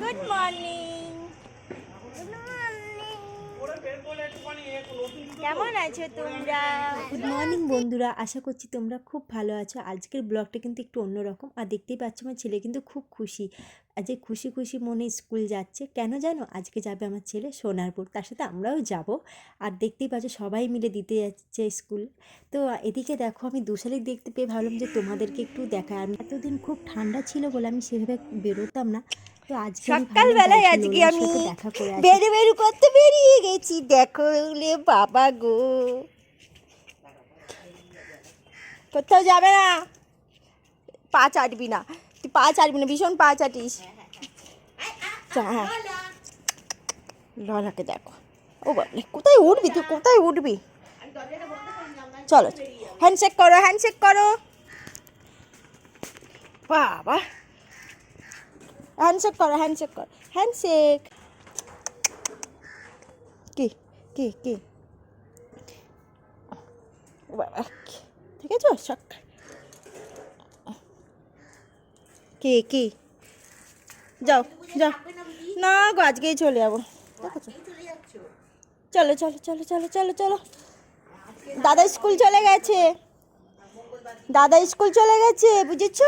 Good morning কেমন আছো তোমরা? গুড মর্নিং বন্ধুরা। আশা করছি তোমরা খুব ভালো আছো। আজকের ব্লগটা কিন্তু একটু অন্যরকম। আর দেখতেই পাচ্ছ আমার ছেলে কিন্তু খুব খুশি। আজকে খুশি খুশি মনে স্কুল যাচ্ছে। কেন জানো? আজকে যাবে আমার ছেলে সোনারপুর। তার সাথে আমরাও যাব। আর দেখতেই পাচ্ছ সবাই মিলে দিতে যাচ্ছে স্কুল। তো এদিকে দেখো আমি দুশালিক দেখতে পেয়ে ভাবলাম যে তোমাদেরকে একটু দেখা আর এতদিন খুব ঠান্ডা ছিল বলে আমি সেভাবে বেরোতাম না। সকালবেলায় আজকে আমি। বেরু বেরু করতে বেরিয়ে গেছি দেখো বাবা গো। কোথাও যাবে না? পা চাটবি না। তুই পা চাটবি না ভীষণ পা চাটিস। হ্যাঁ। ললাকে দেখো। ও বাবলে কোথায় উঠবি তুই? কোথায় উঠবি? চলো হ্যান্ডশেক করো হ্যান্ডশেক করো। বাবা। হ্যান্ডশেক করো হ্যান্ডশেক করো, হ্যান্ডশেক। কি কি কি? ঠিক আছে শখ কি কি? যাও যাও। না গো, আজকেই চলে যাব? চলো চলো চলো চলো চলো চলো। দাদা স্কুল চলে গেছে। দাদা স্কুল চলে গেছে, বুঝেছ?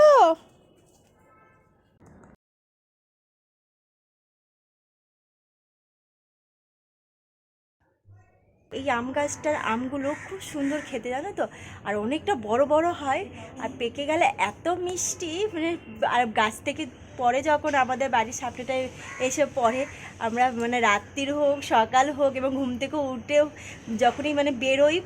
এই আম গাছটার আমগুলো খুব সুন্দর খেতে, জানো তো? আর অনেকটা বড় বড় হয়, আর পেকে গেলে এত মিষ্টি মানে আর গাছ থেকে পরে যখন আমাদের বাড়ির সামনেটায় এসে পড়ে, আমরা মানে রাত্রির হোক, সকাল হোক এবং ঘুম থেকে উঠেও যখনই মানে বেরোই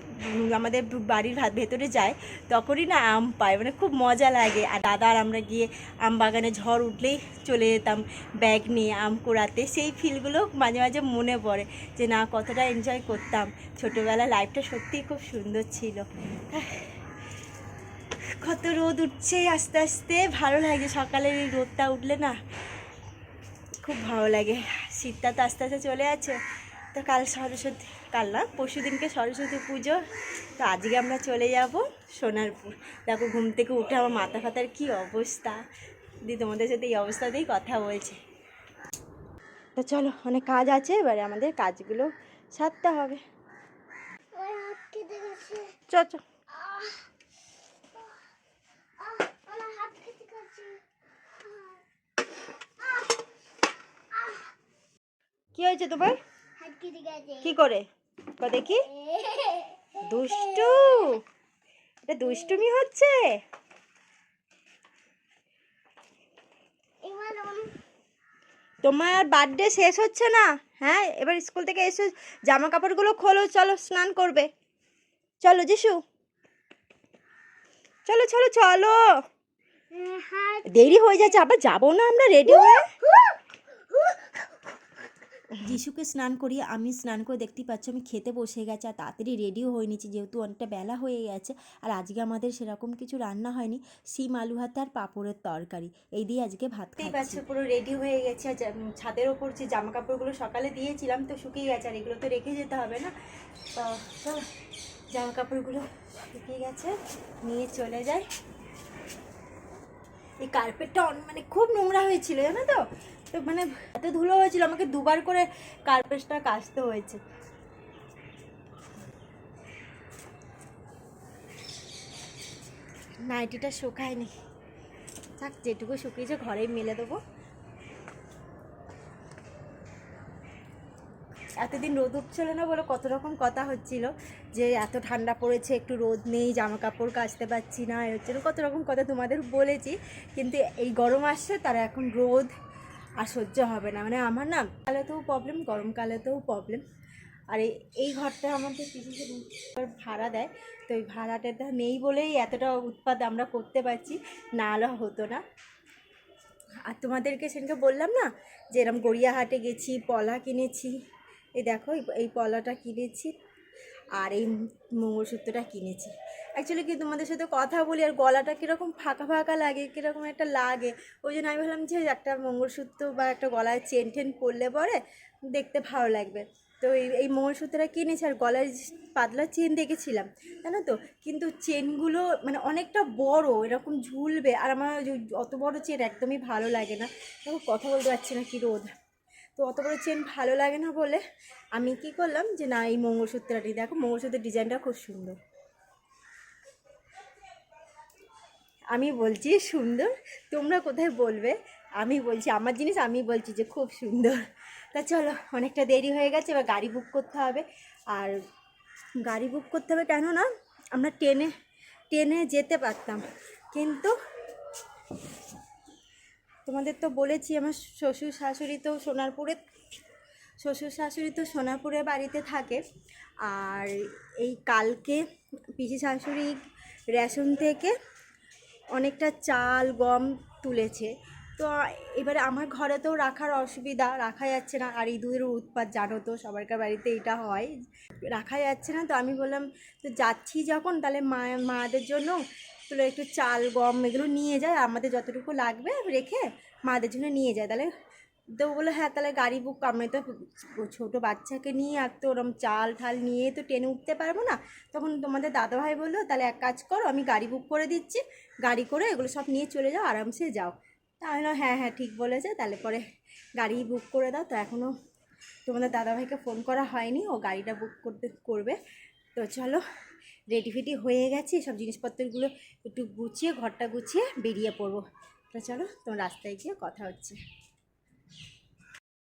আমাদের বাড়ির ভেতরে যায়, তখনই না আম পাই মানে খুব মজা লাগে। আর দাদা আর আমরা গিয়ে আম বাগানে ঝড় উঠলেই চলে যেতাম ব্যাগ নিয়ে আম কুড়াতে। সেই ফিলগুলো মাঝে মাঝে মনে পড়ে যে না, কতটা এনজয় করতাম। ছোটোবেলা লাইফটা সত্যিই খুব সুন্দর ছিল। কত রোদ উঠছে আস্তে আস্তে। ভালো লাগে সকালের এই রোদটা উঠলে না। খুব ভালো লাগে। শীতটা তো আস্তে আস্তে চলে আছে। তো কাল সরস্বতী কাল না পরশু দিনকে সরস্বতী পুজো। তো আজকে আমরা চলে যাব সোনারপুর। দেখো ঘুম থেকে উঠে আমার মাথা ফাতার কী অবস্থা। দি তোমাদের সাথে এই অবস্থাতেই কথা বলছে। তো চলো অনেক কাজ আছে এবারে আমাদের কাজগুলো সারতে হবে। চ চ কি হয়েছে তোমার? কি করে? দেখি। দুষ্টু। এটা দুষ্টুমি হচ্ছে? তোমার বার্থডে শেষ হচ্ছে না? হ্যাঁ এবার স্কুল থেকে এসে জামা কাপড়গুলো খোলো চলো স্নান করবে। চলো যিশু। চলো চলো চলো। দেরি হয়ে যাচ্ছে আবার যাব না আমরা রেডি হয়ে? যিশুকে স্নান করিয়ে আমি স্নান করে দেখতেই পাচ্ছ আমি খেতে বসে গেছে আর তাড়াতাড়ি রেডিও হয়ে নিচ্ছি যেহেতু অনেকটা বেলা হয়ে গেছে আর আজকে আমাদের সেরকম কিছু রান্না হয়নি সিম আলু ভাত আর পাঁপড়ের তরকারি। এই দিয়ে আজকে ভাত খাই পাচ্ছি পুরো রেডি হয়ে গেছে আর ছাদের ওপর যে জামা কাপড়গুলো সকালে দিয়েছিলাম তো শুকিয়ে গেছে আর এগুলো তো রেখে যেতে হবে না। তো জামা কাপড়গুলো শুকিয়ে গেছে নিয়ে চলে যাই। এই কার্পেটটা মানে খুব নোংরা হয়েছিল, জানো তো? তো মানে এত ধুলো হয়েছিল, আমাকে দুবার করে কার্পেটটা কাচতে হয়েছে। নাইটিটা শুকায়নি। থাক, যেটুকু শুকিয়েছে, ঘরেই মেলে দেবো। এতদিন রোদ উঠছিল না বলে কত রকম কথা হচ্ছিল, যে এত ঠান্ডা পড়েছে, একটু রোদ নেই জামা কাপড় কাচতে পারছি না, এ হচ্ছে কত রকম কথা তোমাদের বলেছি, কিন্তু এই গরম আসছে, তারা এখন রোদ আর সহ্য হবে না। মানে আমার না কালেতেও প্রবলেম গরমকালেতেও প্রবলেম আর এই এই ঘরটা আমাদের কিছু ভাড়া দেয়, তো ওই ভাড়াটা নেই বলেই এতটা উৎপাদ আমরা করতে পারছি, না হলে হতো না। আর তোমাদেরকে সেদিনকে বললাম না, যে এরম গড়িয়াহাটে গেছি, পলা কিনেছি এই দেখো, এই- পলাটা কিনেছি আর এই মঙ্গলসূত্রটা কিনেছি। অ্যাকচুয়ালি কি তোমাদের সাথে কথা বলি, আর গলাটা কীরকম ফাঁকা ফাঁকা লাগে, কীরকম একটা লাগে, ওই জন্য আমি ভাবলাম যে একটা মঙ্গলসূত্র বা একটা গলায় চেন টেন পরলে পরে দেখতে ভালো লাগবে। তো এই এই মঙ্গলসূত্রটা কিনেছি, আর গলার পাতলা চেন দেখেছিলাম, জানো তো? কিন্তু চেনগুলো মানে অনেকটা বড়, এরকম ঝুলবে, আর আমার অত বড় চেন একদমই ভালো লাগে না। কথা বলতে পারছি না কি রোদ তো অত বড় চেন ভালো লাগে না বলে আমি কি করলাম যে, না, এই মঙ্গলসূত্রটি দেখো, মঙ্গলসূত্রের ডিজাইনটা খুব সুন্দর। আমি বলছি, সুন্দর? তোমরা কোথায় বলবে? আমি বলছি, আমার জিনিস আমি বলছি যে, খুব সুন্দর। তা চলো, অনেকটা দেরি হয়ে গেছে, এবার গাড়ি বুক করতে হবে। আর গাড়ি বুক করতে হবে কেন না, আমরা ট্রেনে ট্রেনে যেতে পারতাম। কিন্তু তোমাদের তো বলেছি, আমার শ্বশুর শাশুড়ি তো সোনারপুরে, শ্বশুর শাশুড়ি তো সোনারপুরে বাড়িতে থাকে। আর এই কালকে পিসি শাশুড়ি রেশন থেকে অনেকটা চাল, গম তুলেছে। তো এবারে আমার ঘরে তো রাখার অসুবিধা, রাখা যাচ্ছে না। আর ইঁদুরের উৎপাত, জানো তো, সবারকার বাড়িতে এটা হয়। রাখা যাচ্ছে না, তো আমি বললাম, তো যাচ্ছি যখন, তাহলে মা, মাদের জন্য তাহলে একটু চাল গম এগুলো নিয়ে যায় আমাদের যতটুকু লাগবে রেখে মাদের জন্য নিয়ে যায়। তাহলে তো বলল হ্যাঁ তাহলে গাড়ি বুক আমি তো ছোটো বাচ্চাকে নিয়ে আর তো ওরম চাল ঠাল নিয়ে তো ট্রেনে উঠতে পারব না। তখন তোমাদের দাদাভাই বলল তাহলে এক কাজ করো আমি গাড়ি বুক করে দিচ্ছি গাড়ি করে এগুলো সব নিয়ে চলে যাও আরামসে যাও। তা আমি বললাম, হ্যাঁ হ্যাঁ ঠিক বলেছে তাহলে পরে গাড়ি বুক করে দাও। তো এখনও তোমাদের দাদাভাইকে ফোন করা হয়নি ও গাড়িটা বুক করতে করবে। তো চলো রেডি ফেডি হয়ে গেছে। সব জিনিসপত্রগুলো একটু গুছিয়ে ঘরটা গুছিয়ে বেরিয়ে পড়ব। তো চলো তোমার রাস্তায় গিয়ে কথা হচ্ছে।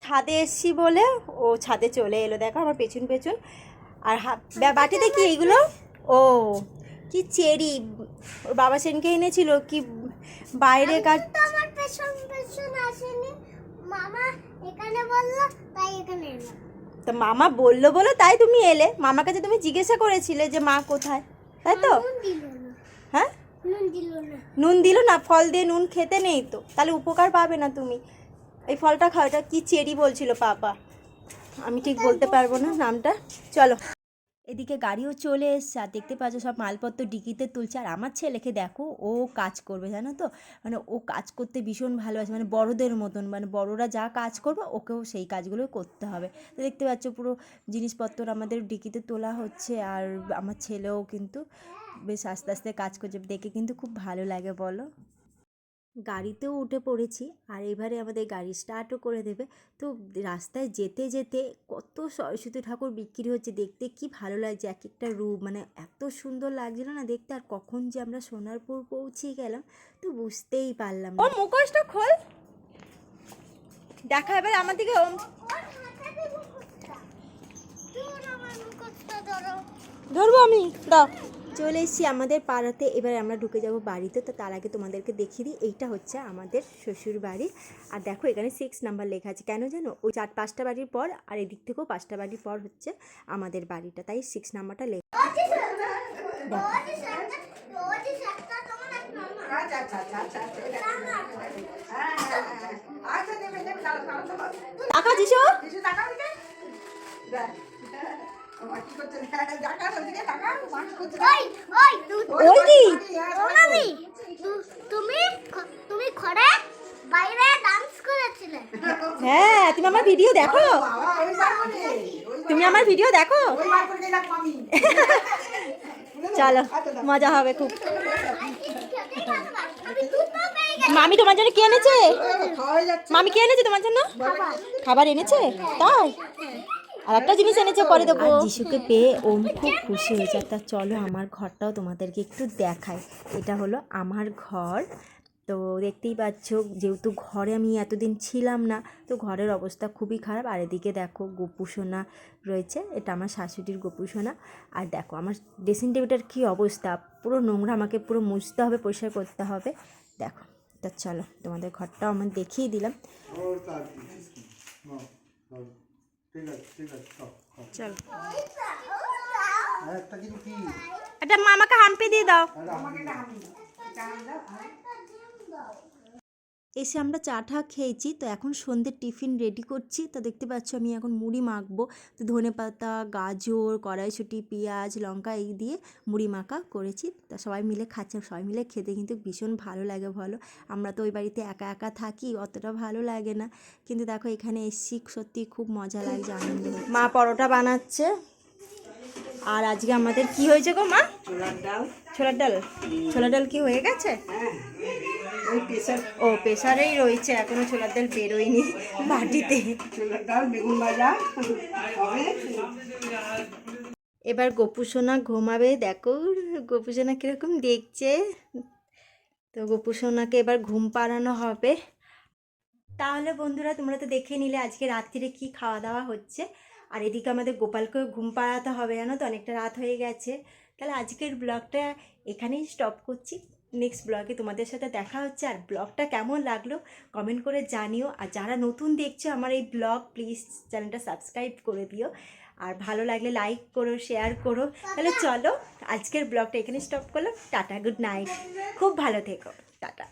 ছাদে এসছি বলে ও ছাদে চলে এলো। দেখো আমার পেছন পেছন। আর বাটিতে কি এইগুলো? ও কি চেরি। ওর বাবা সেনকে এনেছিল কি বাইরে কাজ আমার পেছন পেছন আসেনি। মামা এখানে বলল তাই এখানে এলাম তো মামা বলল বলো তাই তুমি এলে। মামার কাছে তুমি জিজ্ঞাসা করেছিলে যে মা কোথায় তাই তো? হ্যাঁ? নুন দিল না ফল দিয়ে নুন খেতে নেই তো। তাহলে উপকার পাবে না তুমি। এই ফলটা খাওয়াটা কি চেরি বলছিল পাপা? আমি ঠিক বলতে পারব না নামটা। চলো। এদিকে গাড়িও চলে এসছে, আর দেখতে পাচ্ছ সব মালপত্র ডিকিতে তুলছে। আর আমার ছেলেকে দেখো, ও কাজ করবে, জানো তো? মানে ও কাজ করতে ভীষণ ভালোবাসে মানে বড়দের মতন মানে বড়রা যা কাজ করবে, ওকেও সেই কাজগুলো করতে হবে। তো দেখতে পাচ্ছ পুরো জিনিসপত্র আমাদের ডিকিতে তোলা হচ্ছে, আর আমার ছেলেও কিন্তু বেশ আস্তে আস্তে কাজ করছে, দেখে কিন্তু খুব ভালো লাগে, বলো। গাড়িতেও উঠে পড়েছি আর এবারে আমাদের গাড়ি স্টার্টও করে দেবে। তো রাস্তায় যেতে যেতে কত সরস্বতী ঠাকুর বিক্রি হচ্ছে দেখতে কি ভালো লাগছে। এক একটা রূপ মানে এত সুন্দর লাগছিল না দেখতে আর কখন যে আমরা সোনারপুর পৌঁছে গেলাম তো বুঝতেই পারলাম ও মুখোশটা খোল। দেখা এবার আমার দিকে ওর হাতে দিব মুখটা তোর আমার মুখটা ধরো ধরবো আমি দাও চলে এসেছি আমাদের পাড়াতে এবার আমরা ঢুকে যাব বাড়িতে তো তার আগে তোমাদেরকে দেখিয়ে দিই এইটা হচ্ছে আমাদের শ্বশুর বাড়ি আর দেখো এখানে সিক্স নাম্বার লেখা আছে কেন জানো ওই চার পাঁচটা বাড়ির পর আর এদিক থেকেও পাঁচটা বাড়ির পর হচ্ছে আমাদের বাড়িটা তাই সিক্স নাম্বারটা লেখা একটা হ্যাঁ তুমি আমার ভিডিও দেখো। তুমি আমার ভিডিও দেখো। চলো মজা হবে খুব। মামি তোমার জন্য কি এনেছে? মামি কি এনেছে তোমার জন্য? খাবার এনেছে? তাই? আর একটা জিনিস এনেছে পরে দেবো যিশুকে পেয়ে ওম খুব খুশি হয়েছে তা চলো আমার ঘরটাও তোমাদেরকে একটু দেখাই। এটা হলো আমার ঘর। তো দেখতেই পাচ্ছ যেহেতু ঘরে আমি এতদিন ছিলাম না তো ঘরের অবস্থা খুবই খারাপ। আর এদিকে দেখো গোপুসোনা রয়েছে। এটা আমার শাশুড়ির গোপুসোনা। আর দেখো আমার ড্রেসিং টেবিলটার কী অবস্থা? পুরো নোংরা আমাকে পুরো মুছতে হবে পরিষ্কার করতে হবে। দেখো তা চলো তোমাদের ঘরটাও আমার দেখিয়ে দিলাম। ঠিক আছে ঠিক আছে খাও, খাও। চলো। আর একটা কি? এটা মামাকে হাম্পি দিয়ে দাও। এসে আমরা চা ঠা খেয়েছি। তো এখন সন্ধ্যের টিফিন রেডি করছি। তো দেখতে পাচ্ছ আমি এখন মুড়ি মাখবো। তো ধনে পাতা গাজর কড়াইশুঁটি পেঁয়াজ লঙ্কা এই দিয়ে মুড়ি মাখা করেছি। তা সবাই মিলে খাচ্ছে সবাই মিলে খেতে কিন্তু ভীষণ ভালো লাগে বলো। আমরা তো ওই বাড়িতে একা একা থাকি অতটা ভালো লাগে না। কিন্তু দেখো এখানে এসছি সত্যি খুব মজা লাগছে আনন্দ মা পরোটা বানাচ্ছে। আর আজকে আমাদের কি হয়েছে গো মা? ছোলার ডাল। ছোলার ডাল? ছোলার ডাল কি হয়ে গেছে? হ্যাঁ ওই প্রেশার ও প্রেসারেই রয়েছে এখনও ছোলার ডাল বেরোয়নি বাটিতে ছোলার ডাল বেগুন ভাজা হবে এবার গোপুসোনা ঘুমাবে দেখো গোপুসোনা কীরকম দেখছে। তো গোপুসোনাকে এবার ঘুম পাড়ানো হবে। তাহলে বন্ধুরা তোমরা তো দেখে নিলে আজকে রাত্রিরে কি খাওয়া দাওয়া হচ্ছে। আর এদিকে আমাদের গোপালকেও ঘুম পাড়াতে হবে জানো তো অনেকটা রাত হয়ে গেছে। তাহলে আজকের ব্লগটা এখানেই স্টপ করছি। নেক্সট ব্লগে তোমাদের সাথে দেখা হচ্ছে। আর ব্লগটা কেমন লাগল কমেন্ট করে জানিও। আর যারা নতুন দেখছ আমার এই ব্লগ প্লিজ চ্যানেলটা সাবস্ক্রাইব করে দিও। আর ভালো লাগলে লাইক করো শেয়ার করো। তাহলে চলো, আজকের ব্লগটা এখানে স্টপ করলাম। টাটা গুড নাইট খুব ভালো থেকো। টাটা।